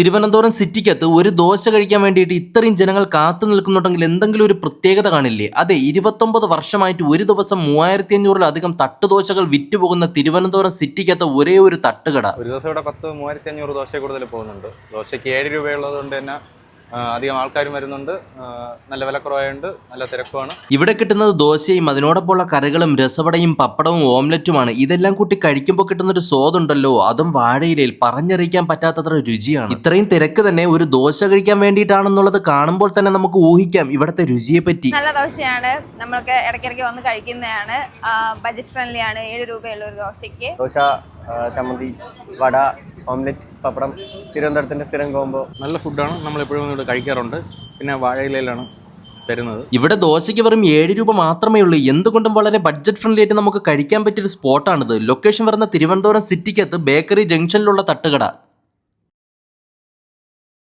തിരുവനന്തപുരം സിറ്റിക്കകത്ത് ഒരു ദോശ കഴിക്കാൻ വേണ്ടിയിട്ട് ഇത്രയും ജനങ്ങൾ കാത്തു നിൽക്കുന്നുണ്ടെങ്കിൽ എന്തെങ്കിലും ഒരു പ്രത്യേകത കാണില്ലേ? അതെ ഇരുപത്തൊമ്പത് വർഷമായിട്ട് ഒരു ദിവസം മൂവായിരത്തി അഞ്ഞൂറിലധികം തട്ടുദോശകൾ വിറ്റുപോകുന്ന തിരുവനന്തപുരം സിറ്റിക്കകത്ത് ഒരേ ഒരു തട്ടുകട. ഒരു ദിവസം ഇവിടെ പത്ത് മൂവായിരത്തി അഞ്ഞൂറ് ദോശ കൂടുതൽ പോകുന്നുണ്ട്. ദോശയ്ക്ക് ഏഴ് രൂപയുള്ളത് കൊണ്ട് തന്നെ അധികം ആൾക്കാരും വരുന്നുണ്ട്. നല്ല വിലക്കുറവായുണ്ട്. നല്ല തിരക്കുമാണ്. ഇവിടെ കിട്ടുന്നത് ദോശയും അതിനോടൊപ്പമുള്ള കറികളും രസവടയും പപ്പടവും ഓംലറ്റുമാണ്. ഇതെല്ലാം കൂട്ടി കഴിക്കുമ്പോൾ കിട്ടുന്ന ഒരു സ്വാദുണ്ടല്ലോ. അതും വാഴയിലയിൽ പറഞ്ഞറിയിക്കാൻ പറ്റാത്തത്ര രുചിയാണ്. ഇത്രയും തിരക്ക് തന്നെ ഒരു ദോശ കഴിക്കാൻ വേണ്ടിയിട്ടാണെന്നുള്ളത് കാണുമ്പോൾ തന്നെ നമുക്ക് ഊഹിക്കാം ഇവിടുത്തെ രുചിയെ പറ്റി നല്ല ദോശയാണ്. നമ്മൾക്ക് ഇടയ്ക്കിടയ്ക്ക് വന്ന് കഴിക്കുന്നതാണ്. ബജറ്റ് ഫ്രണ്ട്ലി ആണ് ഏഴ് രൂപയുള്ള ഒരു ദോശയ്ക്ക്. ദോശ ചമ്മന്തി വട ഓംലെറ്റ് പപ്പടം തിരുവനന്തപുരത്തിന്റെ സ്ഥിരം കോമ്പോ നല്ല ഫുഡാണ് നമ്മളെപ്പോഴും ഇവിടെ കഴിക്കാറുണ്ട്. പിന്നെ വാഴയിലയിലാണ് തരുന്നത്. ഇവിടെ ദോശയ്ക്ക് വെറും ഏഴ് രൂപ മാത്രമേ ഉള്ളൂ. എന്തുകൊണ്ടും വളരെ ബഡ്ജറ്റ് ഫ്രണ്ട്ലി ആയിട്ട് നമുക്ക് കഴിക്കാൻ പറ്റിയൊരു സ്പോട്ടാണിത് ലൊക്കേഷൻ വരുന്ന തിരുവനന്തപുരം സിറ്റിക്കകത്ത് ബേക്കറി ജംഗ്ഷനിലുള്ള തട്ടുകട.